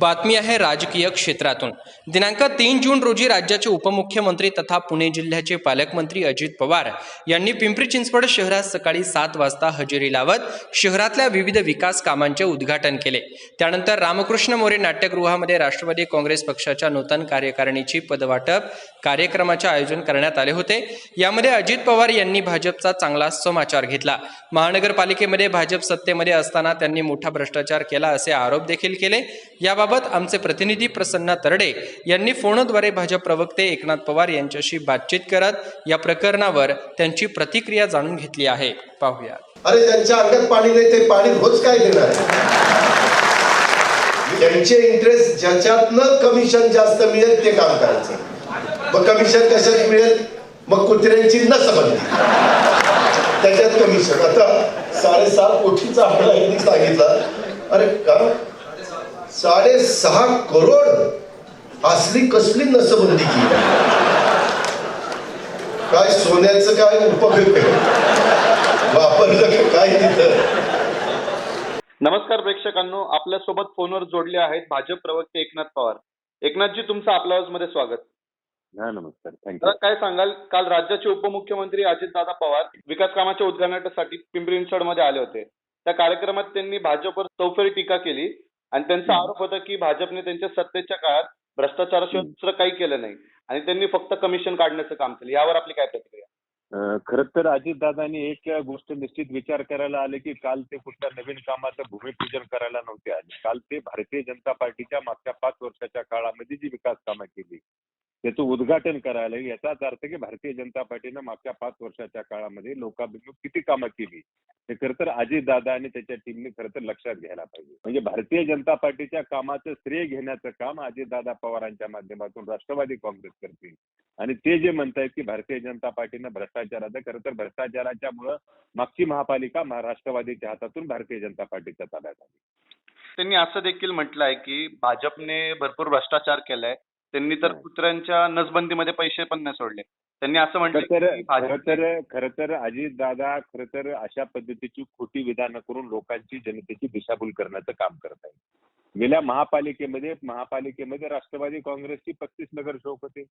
बातमी आहे राजकीय क्षेत्रातून. दिनांक तीन जून रोजी राज्याचे उपमुख्यमंत्री तथा पुणे जिल्ह्याचे पालकमंत्री अजित पवार यांनी पिंपरी चिंचवड शहरात सकाळी सात वाजता हजेरी लावत शहरातल्या विविध विकास कामांचे उद्घाटन केले. त्यानंतर रामकृष्ण मोरे नाट्यगृहामध्ये राष्ट्रवादी काँग्रेस पक्षाच्या नूतन कार्यकारिणीची पदवाटप कार्यक्रमाचे आयोजन करण्यात आले होते. यामध्ये अजित पवार यांनी भाजपचा चांगला समाचार घेतला. महानगरपालिकेमध्ये भाजप सत्तेमध्ये असताना त्यांनी मोठा भ्रष्टाचार केला असे आरोप देखील केले. याबाबत आमचे प्रतिनिधी प्रसन्न तरडे यांनी फोनद्वारे भाजप प्रवक्ते एकनाथ पवार यांच्याशी बातचीत करत या प्रकरणावर त्यांची प्रतिक्रिया जाणून घेतली आहे. पाहूया. अरे ज्यांच्या अंगात पाणी नाही ते पाणी रोज काय देणार त्यांचे इंटरेस्ट ज्याच्यातनं कमिशन जास्त मिळेल ते काम करायचं. मग कमिशन कशात मिळेल? मग कुत्र्यांची नसबंदी त्याच्यात कमिशन आता साडेसात कोटीचा आकडा यांनी सांगितला. अरे का? साडेसहा करोड असली कसली नसबंदी केली. काय सोन्याचं काय उपयोग वापरलं का काय तिथं? नमस्कार प्रेक्षकांनो आपल्यासोबत फोनवर जोडले आहेत भाजप प्रवक्ते एकनाथ पवार. एकनाथजी तुमचं आपल्या हाऊसमध्ये स्वागत. हा नमस्कार. थँक्यू काय सांगाल काल राज्याचे उपमुख्यमंत्री अजितदादा पवार विकास कामाच्या उद्घाटनासाठी पिंपरी मध्ये आले होते. त्या कार्यक्रमात त्यांनी भाजपवर चौफेरी टीका केली. आणि त्यांचा. आरोप होता की भाजपने त्यांच्या सत्तेच्या काळात भ्रष्टाचाराशिवाय. दुसरं काही केलं नाही आणि त्यांनी फक्त कमिशन काढण्याचं काम केलं यावर आपली काय प्रतिक्रिया खरं तर अजितदादांनी एक गोष्ट निश्चित विचार करायला आले की काल ते कुठल्या नवीन कामाचं भूमिपूजन करायला नव्हते आले काल ते भारतीय जनता पार्टीच्या मागच्या पाच वर्षाच्या काळामध्ये जी विकास कामं केली त्याचं उद्घाटन करायला. याचाच अर्थ की भारतीय जनता पार्टीनं मागच्या पाच वर्षाच्या काळामध्ये लोकाभिमुख किती कामं केली? हे खरं तर अजितदादा आणि त्याच्या टीमने खरं तर लक्षात घ्यायला पाहिजे. म्हणजे भारतीय जनता पार्टीच्या कामाचं श्रेय घेण्याचं काम अजितदादा पवारांच्या माध्यमातून राष्ट्रवादी काँग्रेस करतील. आणि ते जे म्हणतायत की भारतीय जनता पार्टीनं भ्रष्टाचाराचं खरं तर भ्रष्टाचाराच्या मुळे मागची महापालिका महाराष्ट्रवादीच्या हातातून भारतीय जनता पार्टीच्या ताब्यात आली. त्यांनी असं देखील म्हटलं आहे की भाजपने भरपूर भ्रष्टाचार केलाय. त्यांनी तर. कुत्र्यांच्या नसबंदीमध्ये पैसे पण नाही सोडले. त्यांनी असं म्हटलं तर खरं तर खरं तर अजितदादा खरं तर अशा पद्धतीची खोटी विधानं करून लोकांची जनतेची दिशाभूल करण्याचं काम करत आहे गेल्या महापालिकेमध्ये महापालिकेमध्ये राष्ट्रवादी काँग्रेसची पस्तीस नगरसेवक होते.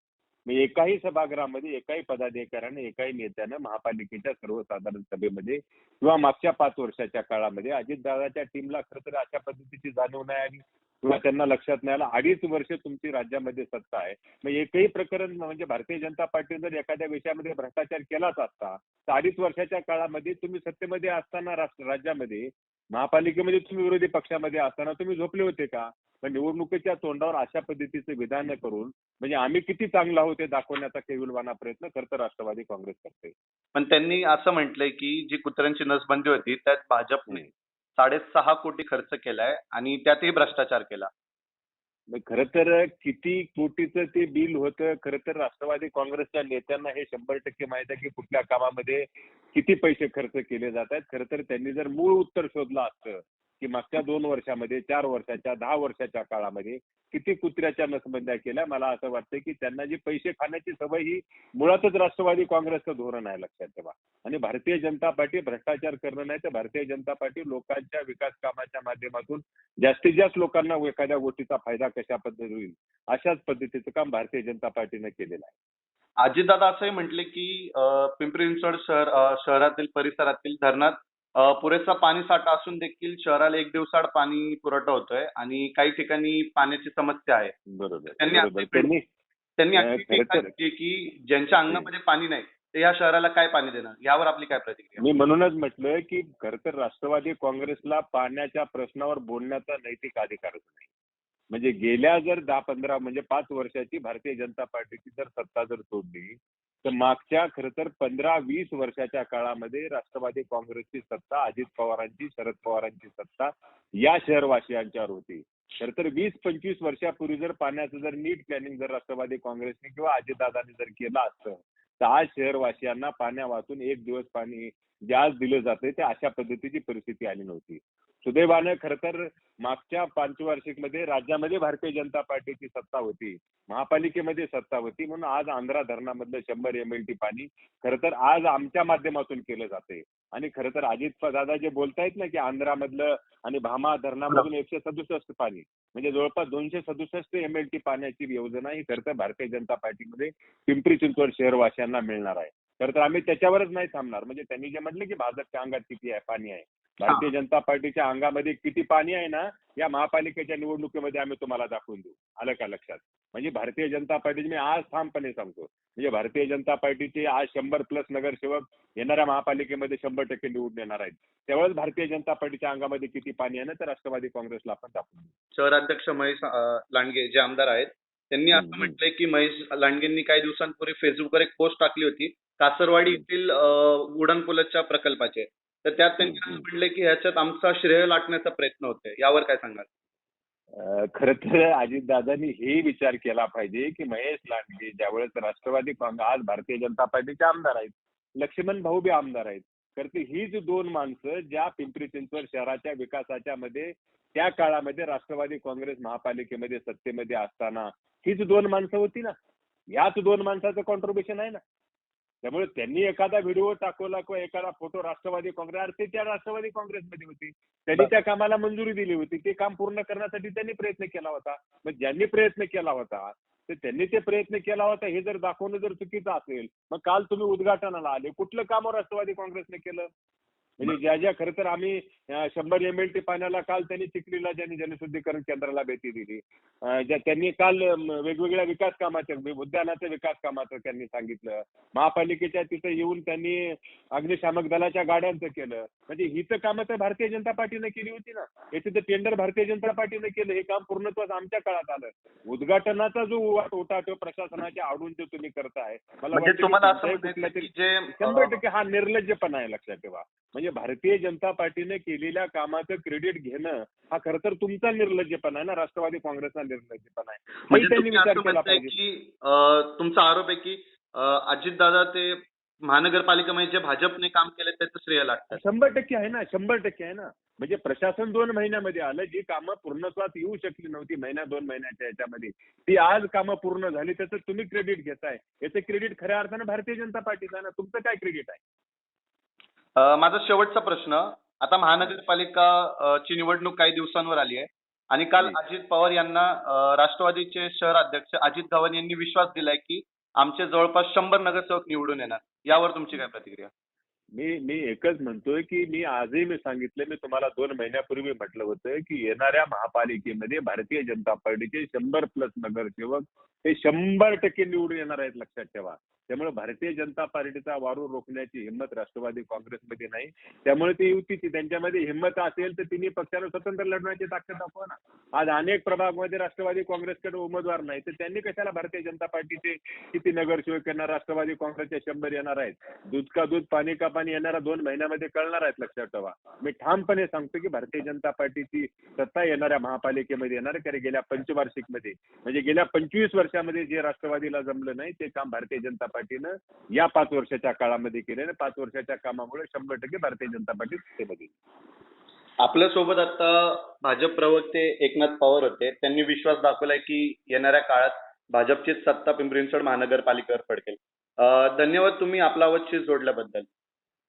मग एकाही सभागृहामध्ये एकाही पदाधिकाऱ्याने एकाही नेत्यानं महापालिकेच्या सर्वसाधारण सभेमध्ये किंवा मागच्या पाच वर्षाच्या काळामध्ये अजितदादाच्या टीमला खरं तर अशा पद्धतीची जाणीव नाही आली. किंवा त्यांना लक्षात नाही आलं अडीच वर्ष तुमची राज्यामध्ये सत्ता आहे. मग एकही प्रकरण म्हणजे भारतीय जनता पार्टीने जर एखाद्या विषयामध्ये भ्रष्टाचार केलाच असता तर अडीच वर्षाच्या काळामध्ये तुम्ही सत्तेमध्ये असताना राष्ट्र राज्यामध्ये महापालिकेमध्ये तुम्ही विरोधी पक्षामध्ये असताना तुम्ही झोपले होते का? पण निवडणुकीच्या तोंडावर अशा पद्धतीचे विधान करून म्हणजे आम्ही किती चांगला आहोत हे दाखवण्याचा केविलवाना प्रयत्न करतं राष्ट्रवादी काँग्रेस करते पण त्यांनी असं म्हटलंय की जी कुत्र्यांची नसबंदी होती त्यात भाजपने साडेसहा कोटी खर्च केलाय आणि त्यातही भ्रष्टाचार केला. खर तर किती कोटीचं ते बिल होतं खर तर राष्ट्रवादी काँग्रेसच्या नेत्यांना हे शंभर टक्के माहीत आहे की कुठल्या कामामध्ये किती पैसे खर्च केले जात आहेत. खर तर त्यांनी जर मूळ उत्तर शोधलं असतं की मागच्या दोन वर्षामध्ये चार वर्षाच्या दहा वर्षाच्या काळामध्ये किती कुत्र्याच्या नसबंद्या केल्या. मला असं वाटतं की त्यांना जी पैसे खाण्याची सवय ही मुळातच राष्ट्रवादी काँग्रेसचं धोरण आहे लक्षात ठेवा. आणि भारतीय जनता पार्टी भ्रष्टाचार करणं नाही तर भारतीय जनता पार्टी लोकांच्या विकास कामाच्या माध्यमातून जास्तीत जास्त लोकांना एखाद्या गोष्टीचा फायदा कशा पद्धती होईल अशाच पद्धतीचं काम भारतीय जनता पार्टीनं केलेलं आहे. अजितदादा असंही म्हटले की पिंपरी चिंचवड शहर शहरातील परिसरातील धरणात पुरेसा पाणी साठा असून देखील शहराला एक दिवसाआड पाणी पुरवठा होतोय आणि काही ठिकाणी पाण्याची समस्या आहे. बरोबर त्यांनी की ज्यांच्या अंगामध्ये पाणी नाही ते या शहराला काय पाणी देणार? यावर आपली काय प्रतिक्रिया? मी म्हणूनच म्हटलं की खरं तर राष्ट्रवादी काँग्रेसला पाण्याच्या प्रश्नावर बोलण्याचा नैतिक अधिकारच नाही. म्हणजे गेल्या जर दहा पंधरा म्हणजे पाच वर्षाची भारतीय जनता पार्टीची जर सत्ता जर सोडली तर मागच्या खर तर पंधरा वीस वर्षाच्या काळामध्ये राष्ट्रवादी काँग्रेसची सत्ता अजित पवारांची शरद पवारांची सत्ता या शहरवासियांच्यावर होती. खरं तर वीस पंचवीस वर्षापूर्वी जर पाण्याचं जर नीट प्लॅनिंग जर राष्ट्रवादी काँग्रेसने किंवा अजितदादांनी जर केलं असतं तर आज शहरवासियांना पाण्या वाचून एक दिवस पाणी जे आज दिलं जाते ते अशा पद्धतीची परिस्थिती आली नव्हती. सुदैवानं खर तर मागच्या पंचवार्षिकमध्ये राज्यामध्ये भारतीय जनता पार्टीची सत्ता होती. महापालिकेमध्ये सत्ता होती. म्हणून आज आंध्रा धरणामधलं शंभर एम एल टी पाणी खर तर आज आमच्या माध्यमातून केलं जाते. आणि खर तर अजित दादा जे बोलतायत ना की आंध्रामधलं आणि भामा धरणामधून एकशे सदुसष्ट पाणी म्हणजे जवळपास दोनशे सदुसष्ट एम एल टी पाण्याची योजना ही खरं तर भारतीय जनता पार्टीमध्ये पिंपरी चिंचवड शहरवासियांना मिळणार आहे. खरं तर आम्ही त्याच्यावरच नाही थांबणार. म्हणजे त्यांनी जे म्हटलं की भाजपच्या अंगात किती आहे पाणी आहे. भारतीय जनता पार्टीच्या अंगामध्ये किती पाणी आहे ना या महापालिकेच्या निवडणुकीमध्ये आम्ही तुम्हाला दाखवून देऊ. आलं का लक्षात? म्हणजे भारतीय जनता पार्टीचे मी आज ठामपणे सांगतो. म्हणजे भारतीय जनता पार्टीचे आज शंभर प्लस नगरसेवक येणाऱ्या महापालिकेमध्ये शंभर टक्के निवडून येणार आहेत. त्यावेळेस भारतीय जनता पार्टीच्या अंगामध्ये किती पाणी आहे ना तर राष्ट्रवादी काँग्रेसला आपण दाखवून देऊ. शहराध्यक्ष महेश लांडगे जे आमदार आहेत त्यांनी असं. म्हटलंय की महेश लांडगेंनी काही दिवसांपूर्वी फेसबुकवर एक पोस्ट टाकली होती. कासरवाडी येथील अं, उड्डाणपुलाच्या प्रकल्पाचे. तर त्यात त्यांनी असं की ह्याच्यात आमचा श्रेय लाटण्याचा प्रयत्न होतोय. यावर काय सांगाल? खरं तर अजितदादांनी हे विचार केला पाहिजे की महेश लांडगे ज्यावेळेस राष्ट्रवादी काँग्रेस आज भारतीय जनता पार्टीचे आमदार आहेत लक्ष्मण भाऊ बी आमदार आहेत. तर ती हीच दोन माणसं ज्या पिंपरी चिंचवड शहराच्या विकासाच्या मध्ये त्या काळामध्ये राष्ट्रवादी काँग्रेस महापालिकेमध्ये सत्तेमध्ये असताना हीच दोन माणसं होती ना. याच दोन माणसाचं कॉन्ट्रीब्युशन आहे ना. त्यामुळे त्यांनी एखादा व्हिडिओ टाकवला किंवा एखादा फोटो राष्ट्रवादी काँग्रेस अरे ते त्या राष्ट्रवादी काँग्रेसमध्ये होती. त्यांनी त्या कामाला मंजुरी दिली होती. ते काम पूर्ण करण्यासाठी त्यांनी प्रयत्न केला होता. मग ज्यांनी प्रयत्न केला होता तर त्यांनी ते प्रयत्न केला होता हे जर दाखवणं जर चुकीचं असेल मग काल तुम्ही उद्घाटनाला आले. कुठलं काम राष्ट्रवादी काँग्रेसने केलं? म्हणजे ज्या ज्या खरं तर आम्ही शंभर एम एल टी पाण्याला काल त्यांनी चिखलीला ज्यांनी जलशुद्धीकरण केंद्राला भेटी दिली. ज्या त्यांनी काल वेगवेगळ्या विकास कामाच्या उद्यानाच्या विकास कामाचं त्यांनी सांगितलं. महापालिकेच्या तिथं येऊन त्यांनी अग्निशामक दलाच्या गाड्यांचं केलं. म्हणजे ही तर कामं तर भारतीय जनता पार्टीनं केली होती ना. याचे तर टेंडर भारतीय जनता पार्टीनं केलं. हे काम पूर्णत्वाच आमच्या काळात आलं. उद्घाटनाचा जो उवा- होता तो प्रशासनाच्या आवडून जो तुम्ही करताय मला म्हणजे वाटतं शंभर टक्के हा निर्लज्जपणा आहे लक्षात ठेवा. म्हणजे भारतीय जनता पार्टीने केलेल्या कामाचं क्रेडिट घेणं हा खरं तर तुमचा निर्लज्जपणा आहे ना? राष्ट्रवादी काँग्रेसचा निर्लज्जपणा आहे. म्हणजे की तुमचा आरोप आहे की अजितदादा ते महानगरपालिकेमध्ये जे भाजपने काम केलं त्याचं श्रेय लागतात शंभर टक्के आहे ना? शंभर टक्के आहे ना? म्हणजे प्रशासन दोन महिन्यामध्ये आलं जी कामं पूर्णत्वात येऊ शकली नव्हती महिन्या दोन महिन्याच्या याच्यामध्ये. ती आज कामं पूर्ण झाली त्याचं तुम्ही क्रेडिट घेताय. याचं क्रेडिट खऱ्या अर्थानं भारतीय जनता पार्टीचं ना? तुमचं काय क्रेडिट आहे? अ, माझा शेवटचा प्रश्न आता महानगरपालिका अ, ची निवडणूक काही दिवसांवर आली आहे आणि काल हम्म. अजित पवार यांना अ, राष्ट्रवादीचे शहर अध्यक्ष अजित धवन यांनी विश्वास दिलाय की आमचे जवळपास शंभर नगरसेवक निवडून येणार यावर तुमची काय प्रतिक्रिया मी मी एकच म्हणतोय की मी आजही मी सांगितलं मी तुम्हाला दोन महिन्यापूर्वी म्हटलं होतं की येणाऱ्या महापालिकेमध्ये भारतीय जनता पार्टीचे शंभर प्लस नगरसेवक हे शंभर टक्के निवडून येणार आहेत लक्षात ठेवा. त्यामुळे भारतीय जनता पार्टीचा वारू रोखण्याची हिंमत राष्ट्रवादी काँग्रेसमध्ये नाही. त्यामुळे ती युतीची त्यांच्यामध्ये हिंमत असेल तर तिन्ही पक्षाला स्वतंत्र लढण्याची ताकद दाखवा ना. आज अनेक प्रभागमध्ये राष्ट्रवादी काँग्रेसकडे उमेदवार नाही तर त्यांनी कशाला भारतीय जनता पार्टीचे किती नगरसेवक येणार राष्ट्रवादी काँग्रेसचे शंभर येणार आहेत? दूध का दूध पाणी का पाणी येणाऱ्या दोन महिन्यामध्ये कळणार आहेत लक्षात ठेवा. मी ठामपणे सांगतो की भारतीय जनता पार्टीची सत्ता येणाऱ्या महापालिकेमध्ये येणार कारण गेल्या पंचवार्षिकमध्ये म्हणजे गेल्या पंचवीस वर्षामध्ये जे राष्ट्रवादीला जमलं नाही ते काम भारतीय जनता पार्टीनं या पाच वर्षाच्या काळामध्ये केलं आणि पाच वर्षाच्या कामामुळे शंभर टक्के भारतीय जनता पार्टी सत्तेमध्ये आपल्यासोबत आता भाजप प्रवक्ते एकनाथ पवार होते. त्यांनी विश्वास दाखवलाय की येणाऱ्या काळात भाजपचीच सत्ता पिंपरी चिंचवड महानगरपालिकेवर पडकेल. धन्यवाद तुम्ही आपला आवाज जोडल्याबद्दल.